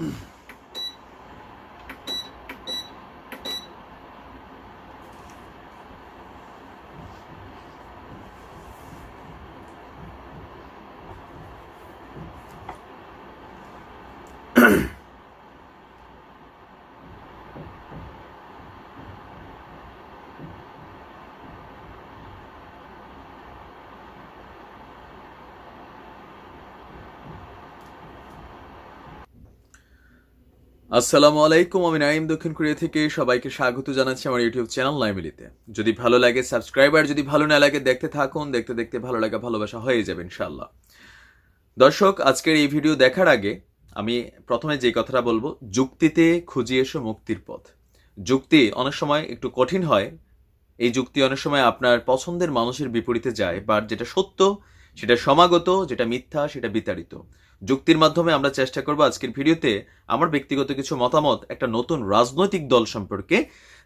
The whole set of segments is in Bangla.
mm. আসসালামু আলাইকুম, আমি নাইম দক্ষিণ কোরিয়া থেকে সবাইকে স্বাগত জানাচ্ছি আমার ইউটিউব চ্যানেল লাইমিলিতে। যদি ভালো লাগে সাবস্ক্রাইবার যদি ভালো না লাগে দেখতে থাকুন, দেখতে দেখতে ভালো লাগা ভালোবাসা হয়ে যাবে ইনশাল্লাহ দর্শক, আজকের এই ভিডিও দেখার আগে আমি প্রথমে যে কথাটা বলব, যুক্তিতে খুঁজে এসো মুক্তির পথ। যুক্তি অনেক সময় একটু কঠিন হয়। এই যুক্তি অনেক সময় আপনার পছন্দের মানুষের বিপরীতে যায়, বা যেটা সত্য, সেটা সমাগত, যেটা মিথ্যা, সেটা বিতাড়িত। যুক্তির মাধ্যমে আমরা চেষ্টা করব আজকের ভিডিওতে আমার ব্যক্তিগত কিছু মতামত, একটা নতুন রাজনৈতিক দল সম্পর্কে।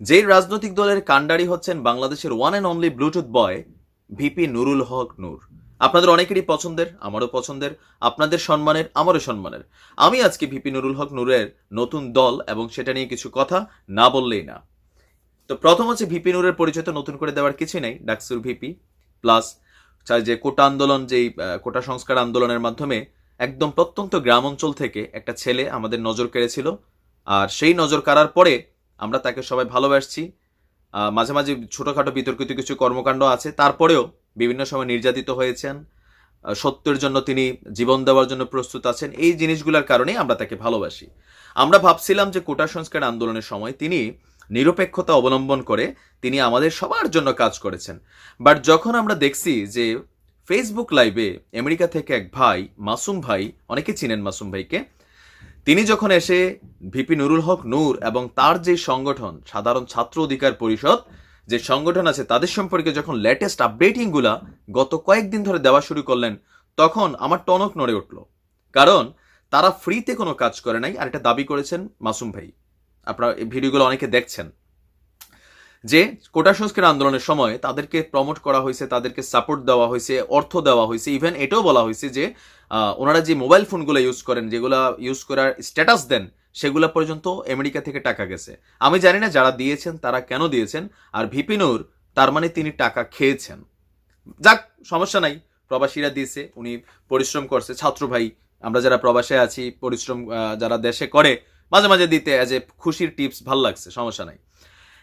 যেই রাজনৈতিক দলের কাণ্ডারি হচ্ছেন বাংলাদেশের one and only bluetooth boy VP Nurul Haque Nur. আপনাদের অনেকেরই পছন্দের, আমারও পছন্দের, আপনাদের সম্মানের, আমারও সম্মানের। আমি আজকে ভিপি নুরুল হক নূরের নতুন দল এবং সেটা নিয়ে কিছু কথা না বললেই না। তো প্রথম হচ্ছে ভিপি নূরের পরিচয় তো নতুন করে দেওয়ার কিছুই নেই, ডাকসুর ভিপি প্লাস চাই যে কোটা আন্দোলন, যেই কোটা সংস্কার আন্দোলনের মাধ্যমে একদম প্রত্যন্ত গ্রাম অঞ্চল থেকে একটা ছেলে আমাদের নজর কেড়েছিল, আর সেই নজর কাড়ার পরে আমরা তাকে সবাই ভালোবাসছি। মাঝে মাঝে ছোটোখাটো বিতর্কিত কিছু কর্মকাণ্ড আছে, তারপরেও বিভিন্ন সময় নির্যাতিত হয়েছেন। সত্যের জন্য তিনি জীবন দেওয়ার জন্য প্রস্তুত আছেন। এই জিনিসগুলোর কারণেই আমরা তাকে ভালোবাসি। আমরা ভাবছিলাম যে কোটা সংস্কার আন্দোলনের সময় তিনি নিরপেক্ষতা অবলম্বন করে তিনি আমাদের সবার জন্য কাজ করেছেন। বাট যখন আমরা দেখছি যে ফেসবুক লাইভে আমেরিকা থেকে এক ভাই, মাসুম ভাই, অনেকে চিনেন মাসুম ভাইকে, তিনি যখন এসে ভিপি নুরুল হক নূর এবং তার যে সংগঠন, সাধারণ ছাত্র অধিকার পরিষদ, যে সংগঠন আছে তাদের সম্পর্কে যখন লেটেস্ট আপডেটিংগুলা গত কয়েকদিন ধরে দেওয়া শুরু করলেন, তখন আমার টনক নড়ে উঠল। কারণ তারা ফ্রিতে কোনো কাজ করে নাই, আর এটা দাবি করেছেন মাসুম ভাই। আপনারা এই ভিডিওগুলো অনেকে দেখছেন। যে কোটা সংস্কার আন্দোলনের সময় তাদেরকে প্রমোট করা হয়েছে, তাদেরকে সাপোর্ট দেওয়া হয়েছে, অর্থ দেওয়া হয়েছে ইভেন এটাও বলা হয়েছে যে ওনারা যে মোবাইল ফোনগুলো ইউজ করেন, যেগুলা ইউজ করার স্ট্যাটাস দেন, সেগুলা পর্যন্ত আমেরিকা থেকে টাকা গেছে। আমি জানি না যারা দিয়েছেন, তারা কেন দিয়েছেন, আর ভিপিনুর তার মানে তিনি টাকা খেয়েছেন। যাক, সমস্যা নাই, প্রবাসীরা দিয়েছে, উনি পরিশ্রম করছে। ছাত্র ভাই, আমরা যারা প্রবাসে আছি, পরিশ্রম যারা দেশে করে, মাঝে মাঝে দিতে অ্যাজ এ খুশির টিপস ভালো লাগছে, সমস্যা নাই।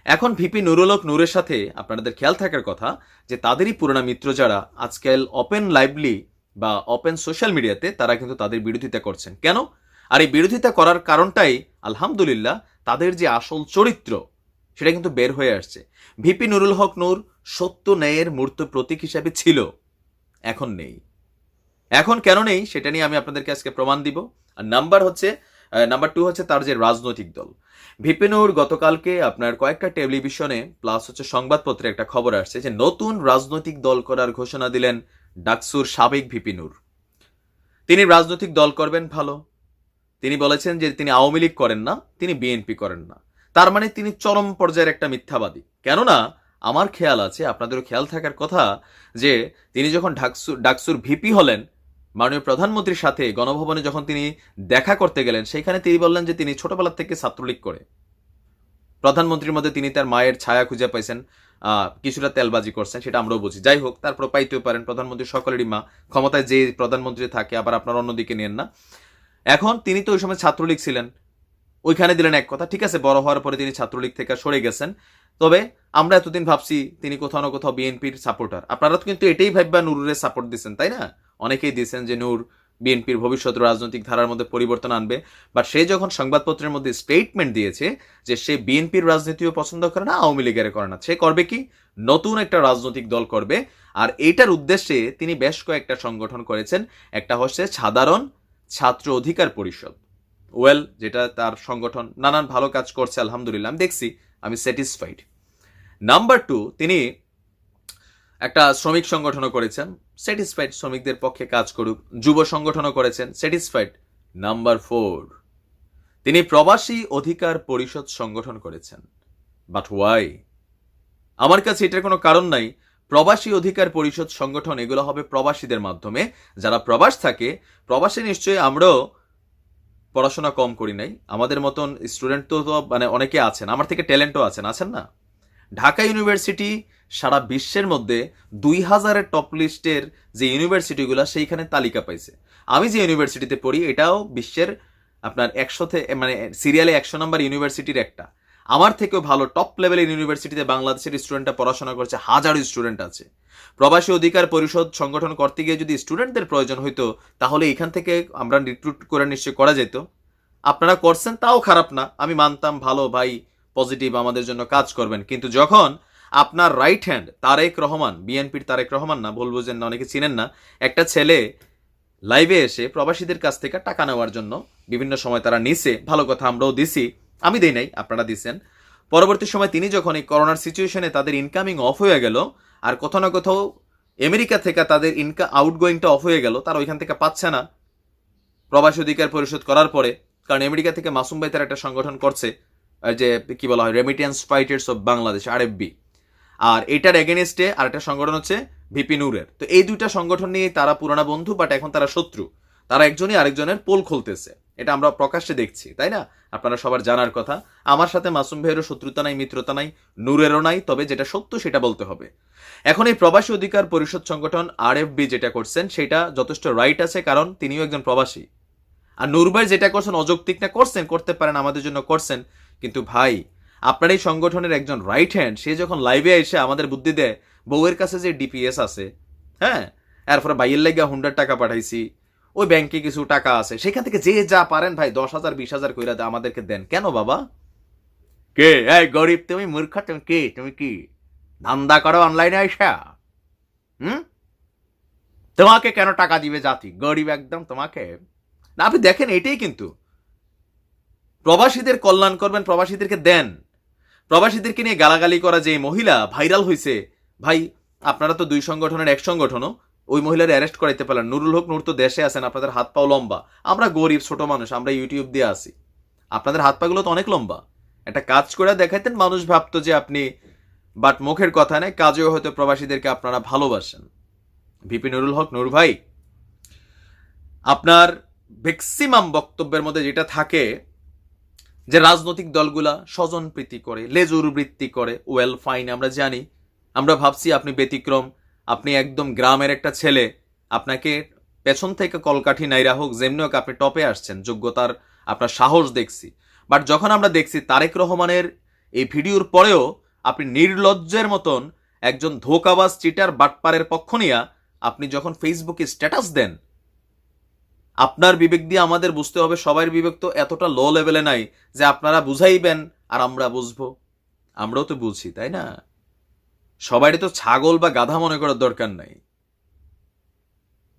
এখন ভিপি নুরুলক নূরের সাথে আপনাদের খেয়াল থাকার কথা যে তাদেরই পুরোনো মিত্র যারা আজকাল ওপেন লাইভলি বা ওপেন সোশ্যাল মিডিয়াতে তারা কিন্তু তাদের বিরোধিতা করছেন। কেন? আর এই বিরোধিতা করার কারণটাই আলহামদুলিল্লাহ তাদের যে আসল চরিত্র সেটা কিন্তু বের হয়ে আসছে। ভিপি নুরুল হক নূর সত্য ন্যায়ের মূর্ত প্রতীক হিসাবে ছিল, এখন নেই। এখন কেন নেই সেটা নিয়ে আমি আপনাদেরকে আজকে প্রমাণ দিব। আর নাম্বার হচ্ছে নাম্বার টু হচ্ছে তার যে রাজনৈতিক দল। ভিপিনুর গতকালকে আপনার কয়েকটা টেলিভিশনে প্লাস হচ্ছে সংবাদপত্রে একটা খবর আসছে যে নতুন রাজনৈতিক দল করার ঘোষণা দিলেন ডাকসুর সাবেক ভিপিনুর তিনি রাজনৈতিক দল করবেন ভালো। তিনি বলেছেন যে তিনি আওয়ামী লীগ করেন না, তিনি বিএনপি করেন না। তার মানে তিনি চরম পর্যায়ের একটা মিথ্যাবাদী। কেননা আমার খেয়াল আছে, আপনাদেরও খেয়াল থাকার কথা যে তিনি যখন ডাকসুর ডাকসুর ভিপি হলেন মাননীয় প্রধানমন্ত্রীর সাথে গণভবনে যখন তিনি দেখা করতে গেলেন, সেখানে তিনি বললেন যে তিনি ছোটবেলা থেকে ছাত্রলীগ করে। প্রধানমন্ত্রীর মধ্যে তিনি তার মায়ের ছায়া খুঁজে পাইছেন কিছুটা তেলবাজি করছেন, সেটা আমরাও বুঝি। যাই হোক, তারপর পাইতেও পারেন প্রধানমন্ত্রী সকলেরই মা। ক্ষমতায় যে প্রধানমন্ত্রী থাকে, আবার আপনার অন্যদিকে নেন না। এখন তিনি তো ওই সময় ছাত্রলীগ ছিলেন। ওইখানে দিলেন এক কথা, ঠিক আছে, বড় হওয়ার পরে তিনি ছাত্রলীগ থেকে সরে গেছেন। তবে আমরা এতদিন ভাবছি তিনি কোথাও না কোথাও বিএনপির সাপোর্টার আপনারা তো কিন্তু এটাই ভাববা নুরুরের সাপোর্ট দিচ্ছেন, তাই না? অনেকেই দিয়েছেন যে নূর বিএনপির ভবিষ্যৎ রাজনৈতিক ধারার মধ্যে পরিবর্তন আনবে বাট সে যখন সংবাদপত্রের মধ্যে স্টেটমেন্ট দিয়েছে যে সে বিএনপির রাজনীতিও পছন্দ করে না, আওয়ামী লীগের করে না, সে করবে কি? নতুন একটা রাজনৈতিক দল করবে, আর এটার উদ্দেশ্যে তিনি বেশ কয়েকটা সংগঠন করেছেন, একটা হচ্ছে সাধারণ ছাত্র অধিকার পরিষদ। ওয়েল যেটা তার সংগঠন নানান ভালো কাজ করছে, আলহামদুলিল্লাহ, আমি দেখছি, আমি স্যাটিসফাইড নাম্বার টু তিনি একটা শ্রমিক সংগঠনও করেছেন স্যাটিসফাইড শ্রমিকদের পক্ষে কাজ করুক, যুব সংগঠনও করেছেন স্যাটিসফাইড নাম্বার ফোর। তিনি প্রবাসী অধিকার পরিষদ সংগঠন করেছেন। বাট ওয়াই আমার কাছে এটার কোনো কারণ নাই। প্রবাসী অধিকার পরিষদ সংগঠন, এগুলো হবে প্রবাসীদের মাধ্যমে। যারা প্রবাস থাকে, প্রবাসে নিশ্চয়ই আমরাও পড়াশোনা কম করি নাই। আমাদের মতন স্টুডেন্ট তো মানে অনেকে আছেন। আমার থেকে ট্যালেন্টও আছেন। আছেন না? ঢাকা ইউনিভার্সিটি সারা বিশ্বের মধ্যে দুই হাজারের টপ লিস্টের যে ইউনিভার্সিটিগুলো সেইখানে তালিকা পাইছে। আমি যে ইউনিভার্সিটিতে পড়ি, এটাও বিশ্বের আপনার একশোতে মানে সিরিয়ালে একশো নম্বর ইউনিভার্সিটির একটা। আমার থেকেও ভালো টপ লেভেলের ইউনিভার্সিটিতে বাংলাদেশের স্টুডেন্টরা পড়াশোনা করছে, হাজারো স্টুডেন্ট আছে। প্রবাসী অধিকার পরিষদ সংগঠন করতে গিয়ে যদি স্টুডেন্টদের প্রয়োজন হইতো, তাহলে এখান থেকে আমরা রিক্রুট করে নিশ্চয় করা যেত। আপনারা করছেন, তাও খারাপ না। আমি মানতাম, ভালো ভাই পজিটিভ আমাদের জন্য কাজ করবেন। কিন্তু যখন আপনার রাইট হ্যান্ড তারেক রহমান বিএনপির তারেক রহমান না, বলব বুঝেন না, অনেকে চিনেন না, একটা ছেলে লাইভে এসে প্রবাসীদের কাছ থেকে টাকা নেওয়ার জন্য বিভিন্ন সময় তারা নিছে। ভালো কথা, আমরাও দিছি। আমি দেই নাই, আপনারা দিছেন। পরবর্তী সময় তিনি যখন এই করোনার সিচুয়েশনে তাদের ইনকামিং অফ হয়ে গেল, আর কোথাও না কোথাও আমেরিকা থেকে তাদের ইনকাম আউটগোয়িংটা অফ হয়ে গেল, তারা ওইখান থেকে পাচ্ছে না। প্রবাসী অধিকার পরিশোধ করার পরে, কারণ আমেরিকা থেকে মাসুম ভাই তারা একটা সংগঠন করছে যে, কি বলা হয় রেমিটেন্স ফাইটার্স অফ বাংলাদেশ আর আর এটার এগেনস্টে আর একটা সংগঠন হচ্ছে ভিপি নূরের তো এই দুইটা সংগঠন নিয়ে তারা পুরানা বন্ধু বাট এখন তারা শত্রু। তারা একজনই আরেকজনের পোল খুলতেছে। এটা আমরা প্রকাশ্যে দেখছি, তাই না? আপনারা সবার জানার কথা। আমার সাথে মাসুম ভাইয়েরও শত্রুতা নাই, মিত্রতা নাই নূরেরও নাই, তবে যেটা সত্য সেটা বলতে হবে। এখন এই প্রবাসী অধিকার পরিষদ সংগঠন আর এফ বি যেটা করছেন, সেটা যথেষ্ট রাইট আছে, কারণ তিনিও একজন প্রবাসী। আর নূর ভাই যেটা করছেন অযৌক্তিক না, করছেন, করতে পারেন, আমাদের জন্য করছেন, কিন্তু ভাই আপনার এই সংগঠনের একজন রাইট হ্যান্ড সে যখন লাইভে এসে আমাদের বুদ্ধি দেয়, বউয়ের কাছে যে ডিপিএস আছে হ্যাঁ? এরপরে বাইয়ের লাগিয়া হুন্ডার টাকা পাঠাইছি, ওই ব্যাংকে কিছু টাকা আছে, সেখান থেকে যে যা পারেন ভাই, দশ হাজার, বিশ হাজার কইরা আমাদেরকে দেন। কেন বাবা? কে? এই গরিব, তুমি মূর্খ, তুমি কে? তুমি কি? ধান্দা করো অনলাইনে আইসা। হুম? তোমাকে কেন টাকা দিবে জাতি? গরিব একদম তোমাকে। না, আপনি দেখেন, এটাই কিন্তু। প্রবাসীদের কল্যাণ করবেন, প্রবাসীদেরকে দেন। প্রবাসীদেরকে নিয়ে গালাগালি করা যে মহিলা ভাইরাল হয়েছে ভাই, আপনারা তো দুই সংগঠনের এক সংগঠনও, ওই মহিলার অ্যারেস্ট করাইতে পারলেন। নুরুল হক, নূর তো দেশে আছেন, আপনাদের হাত পাও লম্বা। আমরা গরিব, ছোট মানুষ, আমরা ইউটিউব দিয়ে আসি আপনাদের হাত পাগুলো তো অনেক লম্বা। একটা কাজ করে দেখাইতেন, মানুষ ভাবতো যে আপনি বাট মুখের কথা নেই কাজেও হয়তো প্রবাসীদেরকে আপনারা ভালোবাসেন। ভিপি নুরুল হক, নূর ভাই, আপনার ম্যাক্সিমাম বক্তব্যের মধ্যে যেটা থাকে যে রাজনৈতিক দলগুলা স্বজন প্রীতি করে, লেজুর বৃত্তি করে ওয়েল ফাইন আমরা জানি। আমরা ভাবছি আপনি ব্যতিক্রম, আপনি একদম গ্রামের একটা ছেলে, আপনাকে পেছন থেকে কলকাঠি নাইরা হোক, যেমনি হোক আপনি টপে আসছেন, যোগ্যতার আপনার সাহস দেখছি। বাট যখন আমরা দেখছি তারেক রহমানের এই ভিডিওর পরেও আপনি নির্লজ্জের মতন একজন ধোকাবাজ চিটার বাটপারের পক্ষ নিয়া আপনি যখন ফেসবুকে স্ট্যাটাস দেন আপনার বিবেক দিয়ে আমাদের বুঝতে হবে সবার বিবেক তো এতটা লো লেভেলে নাই যে আপনারা বুঝাইবেন আর আমরা বুঝব। আমরাও তো বুঝি, তাই না? সবারই তো ছাগল বা গাধা মনে করার দরকার নাই।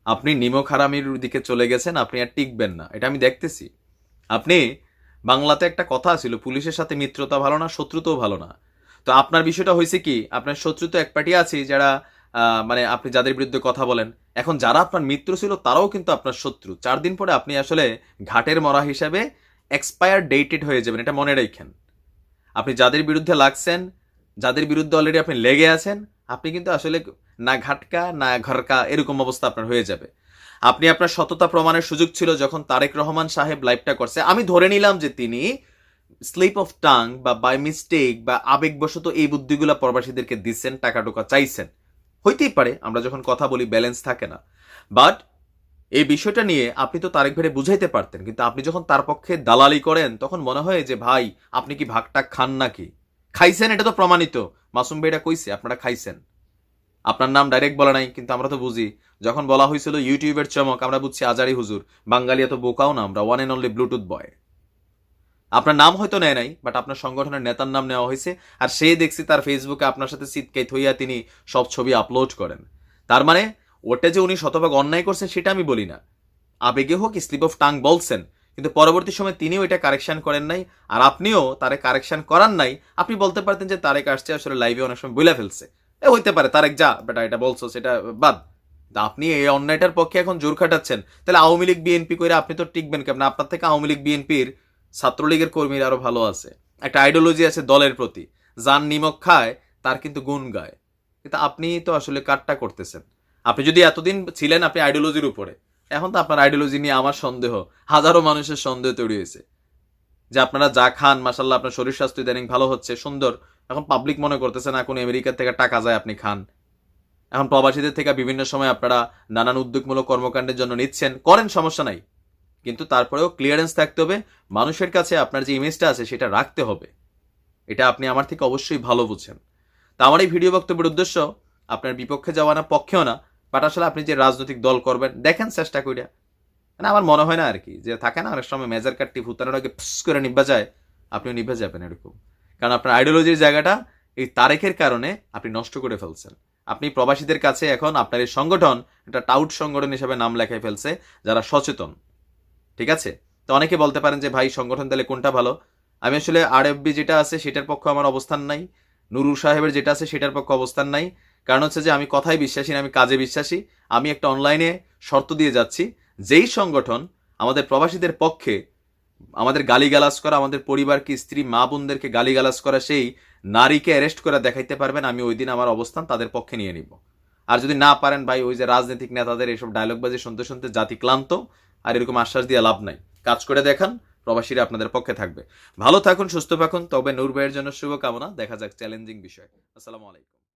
আপনি নিমক হারামির দিকে চলে গেছেন, আপনি আর টিকবেন না, এটা আমি দেখতেছি। আপনি বাংলাতে একটা কথা ছিল, পুলিশের সাথে মিত্রতা ভালো না, শত্রুতাও ভালো না। তো আপনার বিষয়টা হয়েছে কি, আপনার শত্রু তো এক পার্টি আছে যারা মানে আপনি যাদের বিরুদ্ধে কথা বলেন, এখন যারা আপনার মিত্র ছিল তারাও কিন্তু আপনার শত্রু। চার দিন পরে আপনি আসলে ঘাটের মরা হিসাবে এক্সপায়ার ডেটেড হয়ে যাবেন, এটা মনে রাখেন। আপনি যাদের বিরুদ্ধে লাগছেন, যাদের বিরুদ্ধে অলরেডি আপনি লেগে আছেন, আপনি কিন্তু আসলে না ঘাটকা, না ঘরকা, এরকম অবস্থা আপনার হয়ে যাবে। আপনি আপনার সততা প্রমাণের সুযোগ ছিল যখন তারেক রহমান সাহেব লাইভটা করছে। আমি ধরে নিলাম যে তিনি স্লিপ অফ টাং বা বাই মিস্টেক বা আবেগবশত এই বুদ্ধিগুলা প্রবাসীদেরকে দিচ্ছেন টাকা টোকা চাইছেন। হইতেই পারে, আমরা যখন কথা বলি ব্যালেন্স থাকে না। বাট এই বিষয়টা নিয়ে আপনি তো তারেক ভেড়ে বুঝাইতে পারতেন, কিন্তু আপনি যখন তার পক্ষে দালালি করেন, তখন মনে হয় যে, ভাই, আপনি কি ভাগটা খান নাকি? খাইছেন, এটা তো প্রমাণিত। মাসুম ভাইটা কইছে, আপনারা খাইছেন। আপনার নাম ডাইরেক্ট বলা নাই, কিন্তু আমরা তো বুঝি। যখন বলা হয়েছিল ইউটিউবের চমক, আমরা বুঝছি আজারি হুজুর। বাঙালি এত বোকাও না, আমরা one and only bluetooth boy আপনার নাম হয়তো নেয় নাই বাট আপনার সংগঠনের নেতার নাম নেওয়া হয়েছে, আর সে দেখছি তার ফেসবুকে আপনার সাথে সিটকে থইয়া তিনি সব ছবি আপলোড করেন। তার মানে ওটা যে উনি শতভাগ অন্যায় করছেন সেটা আমি বলি না। আবেগে হোক, স্লিপ অফ টাং বলছেন, কিন্তু পরবর্তী সময় তিনিও এটা কারেকশন করেন নাই, আর আপনিও তারে কারেকশন করান নাই। আপনি বলতে পারতেন যে তারেক আসছে, আসলে লাইভে অনেক সময় বলে ফেলছে। এ, হইতে পারে, তারেক যা বেটা এটা বলছো, সেটা বাদ। আপনি এই অন্যায়টার পক্ষে এখন জোর খাটাচ্ছেন। তাহলে আওয়ামী লীগ, বিএনপি করে আপনি তো টিকবেন কেমন? আপনার থেকে আওয়ামী লীগ, বিএনপির ছাত্রলীগের কর্মীরা আরও ভালো আছে। একটা আইডিওলজি আছে দলের প্রতি। যান নিমক খায়, তার কিন্তু গুণ গায়। কিন্তু আপনি তো আসলে কাটটা করতেছেন। আপনি যদি এতদিন ছিলেন আপনি আইডিওলজির উপরে, এখন তো আপনার আইডিওলজি নিয়ে আমার সন্দেহ, হাজারো মানুষের সন্দেহ তৈরি হয়েছে। যে আপনারা যা খান মাসাল্লাহ আপনার শরীর স্বাস্থ্য ইদানিং ভালো হচ্ছে, সুন্দর। এখন পাবলিক মনে করতেছে না কোন আমেরিকার থেকে টাকা যায়, আপনি খান। এখন প্রবাসীদের থেকে বিভিন্ন সময় আপনারা নানান উদ্যোগমূলক কর্মকাণ্ডের জন্য নিচ্ছেন। করেন, সমস্যা নাই। কিন্তু তারপরেও ক্লিয়ারেন্স থাকতে হবে। মানুষের কাছে আপনার যে ইমেজটা আছে, সেটা রাখতে হবে। এটা আপনি আমার থেকে অবশ্যই ভালো বুঝছেন। তা আমার এই ভিডিও বক্তব্যের উদ্দেশ্য, আপনার বিপক্ষে যাওয়া না, পক্ষেও না বাট আসলে আপনি যে রাজনৈতিক দল করবেন, দেখেন চেষ্টা করিয়া মানে আমার মনে হয় না আর কি যে থাকে না অনেক সময় মেজার কাটটি ভুতানোর আগে ফুস করে নিভা যায়, আপনিও নিভে যাবেন এরকম। কারণ আপনার আইডিওলজির জায়গাটা এই তারেকের কারণে আপনি নষ্ট করে ফেলছেন। আপনি প্রবাসীদের কাছে এখন আপনার এই সংগঠন, একটা টাউট সংগঠন হিসেবে নাম লেখায় ফেলছে, যারা সচেতন। ঠিক আছে? তো অনেকে বলতে পারেন যে, ভাই, সংগঠন তাহলে কোনটা ভালো? আমি আসলে আর যেটা আছে, সেটার পক্ষে আমার অবস্থান নাই। নুরুল সাহেবের যেটা আছে, সেটার পক্ষে অবস্থান নাই। কারণ হচ্ছে যে, আমি কথায় বিশ্বাসী না, আমি কাজে বিশ্বাসী। আমি একটা অনলাইনে শর্ত দিয়ে যাচ্ছি, যেই সংগঠন আমাদের প্রবাসীদের পক্ষে আমাদের গালিগালাজ করা, আমাদের পরিবারকে, স্ত্রী, মা বোনদেরকে গালিগালাজ করা, সেই নারীকে অ্যারেস্ট করে দেখাইতে পারবেন, আমি ওই দিন আমার অবস্থান তাদের পক্ষে নিয়ে নিব। আর যদি না পারেন ভাই, ওই যে রাজনৈতিক নেতাদের এইসব ডায়লগবাজি শুনতে শুনতে জাতি ক্লান্ত আর এরকম আশ্বাস দিয়ে লাভ নাই। কাজ করে দেখান, প্রবাসীরা আপনাদের পক্ষে থাকবে। ভালো থাকুন, সুস্থ থাকুন। তবে নূর ভাইয়ের জন্য শুভকামনা। দেখা যাক চ্যালেঞ্জিং বিষয়। আসসালামু আলাইকুম।